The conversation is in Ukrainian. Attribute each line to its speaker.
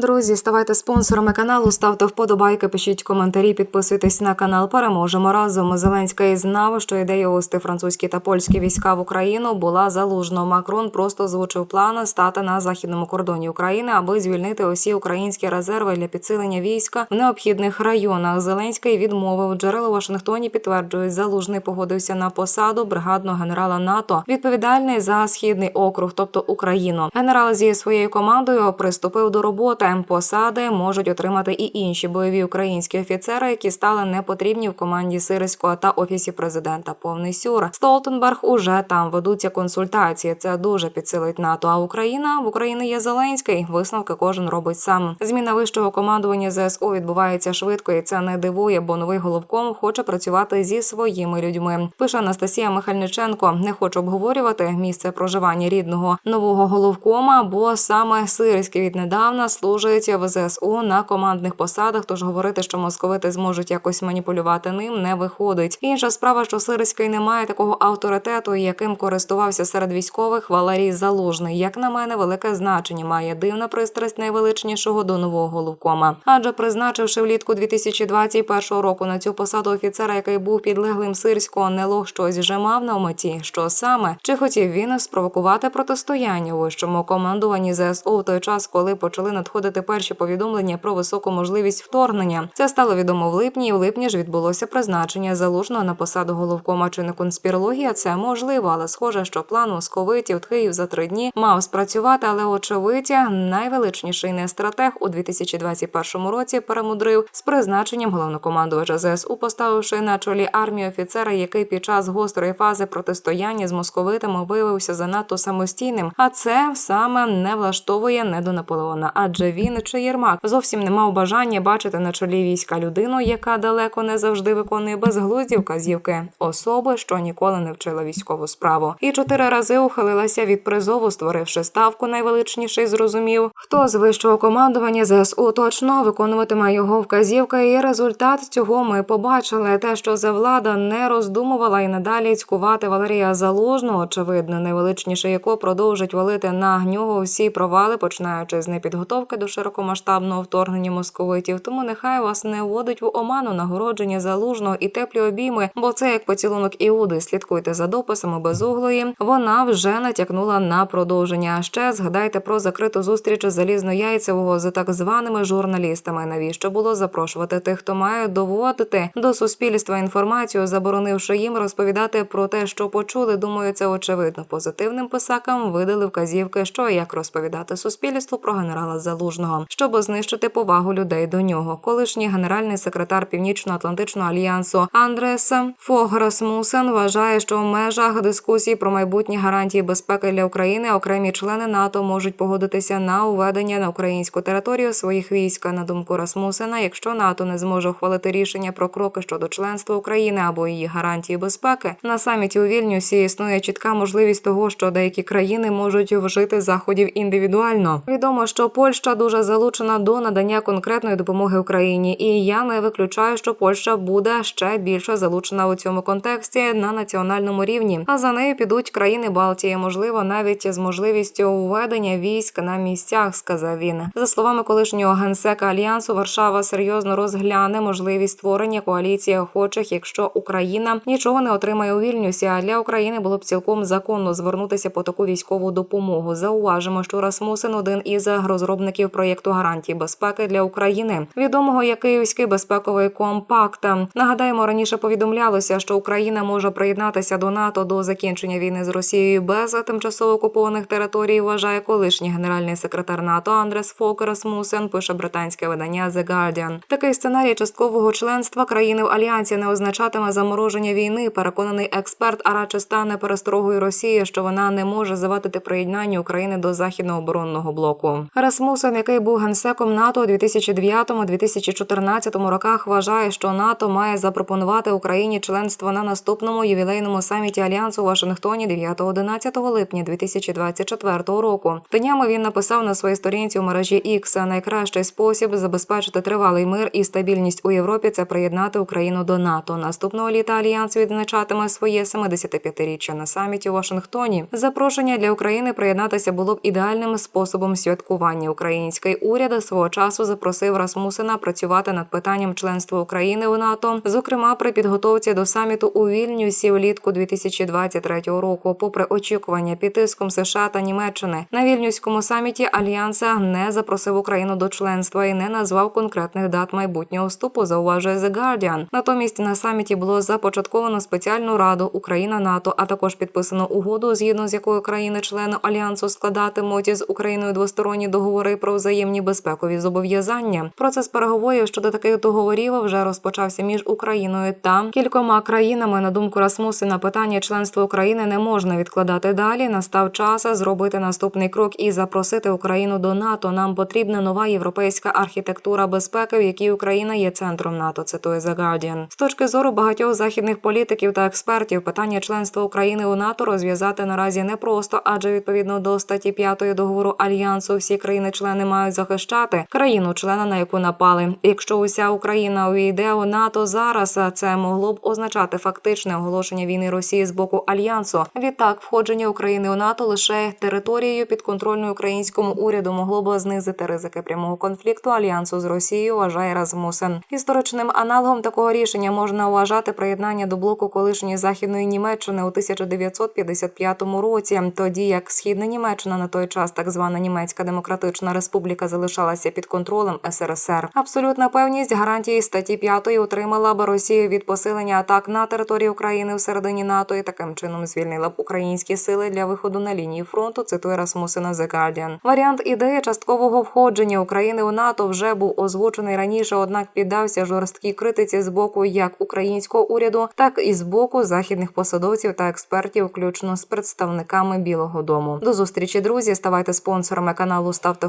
Speaker 1: Друзі, ставайте спонсорами каналу, ставте вподобайки, пишіть коментарі, підписуйтесь на канал. Переможемо разом. Зеленський знав, що ідея вести французькі та польські війська в Україну була залужно. Макрон просто озвучив плани стати на західному кордоні України, аби звільнити усі українські резерви для підсилення війська в необхідних районах. Зеленський відмовив джерела у Вашингтоні. Підтверджують, залужний погодився на посаду бригадного генерала НАТО, відповідальний за східний округ, тобто Україну. Генерал зі своєю командою приступив до роботи. Посади можуть отримати і інші бойові українські офіцери, які стали непотрібні в команді Сирського та офісі президента. Повний сюр Столтенберг уже там ведуться консультації. Це дуже підсилить НАТО. А Україна в Україні є Зеленський. Висновки кожен робить сам. Зміна вищого командування ЗСУ відбувається швидко, і це не дивує, бо новий головком хоче працювати зі своїми людьми. Пише Анастасія Михальниченко. Не хочу обговорювати місце проживання рідного нового головкома, бо саме Сирський віднедавна служить в ЗСУ на командних посадах. Тож говорити, що московити зможуть якось маніпулювати ним, не виходить. Інша справа, що Сирський не має такого авторитету, яким користувався серед військових Валерій Залужний. Як на мене, велике значення має дивна пристрасть найвеличнішого до нового головкома. Адже призначивши влітку 2021 року на цю посаду офіцера, який був підлеглим сирського, Нелох щось вже мав на меті. Що саме чи хотів він спровокувати протистояння у вищому командуванні ЗСУ в той час, коли почали надходити перші повідомлення про високу можливість вторгнення. Це стало відомо в липні, і в липні ж відбулося призначення залужного на посаду головкома. Чи не конспірологія? Це можливо, але схоже, що план московитів Київ за три дні мав спрацювати, але очевидя найвеличніший не стратег у 2021 році перемудрив з призначенням головнокомандувача ЗСУ, поставивши на чолі армії офіцера, який під час гострої фази протистояння з московитами виявився занадто самостійним. А це саме не влаштовує не до Наполеона, адже він чи Єрмак зовсім не мав бажання бачити на чолі війська людину, яка далеко не завжди виконує безглузді вказівки особи, що ніколи не вчила військову справу, і чотири рази ухилилася від призову, створивши ставку найвеличніший, зрозумів, хто з вищого командування ЗСУ точно виконуватиме його вказівки. І результат цього ми побачили. Те, що за влада не роздумувала і надалі цькувати Валерія Залужного, очевидно, найвеличніше яко продовжить валити на нього всі провали, починаючи з непідготовки до широкомасштабного вторгнення московитів. Тому нехай вас не вводить в оману нагородження залужного і теплі обійми, бо це як поцілунок Іуди. Слідкуйте за дописами безуглої. Вона вже натякнула на продовження. А ще згадайте про закриту зустріч залізнояйцевого з так званими журналістами. Навіщо було запрошувати тих, хто має доводити до суспільства інформацію, заборонивши їм розповідати про те, що почули. Думаю, це очевидно. Позитивним писакам видали вказівки, що як розповідати суспільству про генерала Залужного, щоб знищити повагу людей до нього. Колишній генеральний секретар Північно-Атлантичного альянсу Андрес Фог Расмусен вважає, що в межах дискусій про майбутні гарантії безпеки для України окремі члени НАТО можуть погодитися на уведення на українську територію своїх військ. На думку Расмусена, якщо НАТО не зможе ухвалити рішення про кроки щодо членства України або її гарантії безпеки, на саміті у Вільнюсі існує чітка можливість того, що деякі країни можуть вжити заходів індивідуально. Відомо, що Польща дуже залучена до надання конкретної допомоги Україні, і я не виключаю, що Польща буде ще більше залучена у цьому контексті на національному рівні. А за нею підуть країни Балтії, можливо, навіть з можливістю введення військ на місцях, сказав він. За словами колишнього генсека альянсу, Варшава серйозно розгляне можливість створення коаліції охочих, якщо Україна нічого не отримає у Вільнюсі. А для України було б цілком законно звернутися по таку військову допомогу. Зауважимо, що Расмусен один із розробників проєкту гарантій безпеки для України, відомого як Київський безпековий компакт. Нагадаємо, раніше повідомлялося, що Україна може приєднатися до НАТО до закінчення війни з Росією без тимчасово окупованих територій. Вважає колишній генеральний секретар НАТО Андрес Фок Расмусен. Пише британське видання The Guardian. Такий сценарій часткового членства країни в альянсі не означатиме замороження війни. Переконаний експерт, а радше стане пересторогою Росії, що вона не може завадити приєднання України до західного оборонного блоку. Расмусен, який був генсеком НАТО у 2009-2014 роках, вважає, що НАТО має запропонувати Україні членство на наступному ювілейному саміті альянсу у Вашингтоні 9-11 липня 2024 року. Днями він написав на своїй сторінці у мережі X, найкращий спосіб забезпечити тривалий мир і стабільність у Європі це приєднати Україну до НАТО. Наступного літа альянс відзначатиме своє 75-річчя на саміті у Вашингтоні. Запрошення для України приєднатися було б ідеальним способом святкування. Українці український уряд свого часу запросив Расмусена працювати над питанням членства України у НАТО, зокрема при підготовці до саміту у Вільнюсі влітку 2023 року. Попри очікування під тиском США та Німеччини на вільнюському саміті Альянса не запросив Україну до членства і не назвав конкретних дат майбутнього вступу. Зауважує The Guardian. Натомість на саміті було започатковано спеціальну раду Україна НАТО, а також підписано угоду, згідно з якою країни-члени альянсу складатимуть з Україною двосторонні договори про взаємні безпекові зобов'язання. Процес переговорів щодо таких договорів вже розпочався між Україною та кількома країнами. На думку Расмусена, питання членства України не можна відкладати далі. Настав час зробити наступний крок і запросити Україну до НАТО. Нам потрібна нова європейська архітектура безпеки, в якій Україна є центром НАТО. Цитує The Guardian. З точки зору багатьох західних політиків та експертів, питання членства України у НАТО розв'язати наразі непросто, адже відповідно до статті 5 договору альянсу всі країни-члени мають захищати країну-члена, на яку напали. Якщо уся Україна увійде у НАТО зараз, це могло б означати фактичне оголошення війни Росії з боку альянсу. Відтак, входження України у НАТО лише територією підконтрольною українському уряду могло б знизити ризики прямого конфлікту альянсу з Росією. Вважає Размусен. Історичним аналогом такого рішення можна вважати приєднання до блоку колишньої західної Німеччини у 1955 році. Тоді як східна Німеччина на той час, так звана Німецька Демократична Республіка, залишалася під контролем СРСР. Абсолютна певність гарантії статті 5 утримала б Росію від посилення атак на території України всередині НАТО і таким чином звільнила б українські сили для виходу на лінії фронту. Цитує Расмусена The Guardian. Варіант ідеї часткового входження України у НАТО вже був озвучений раніше, однак піддався жорсткій критиці з боку як українського уряду, так і з боку західних посадовців та експертів, включно з представниками Білого Дому. До зустрічі, друзі. Ставайте спонсорами каналу, ставте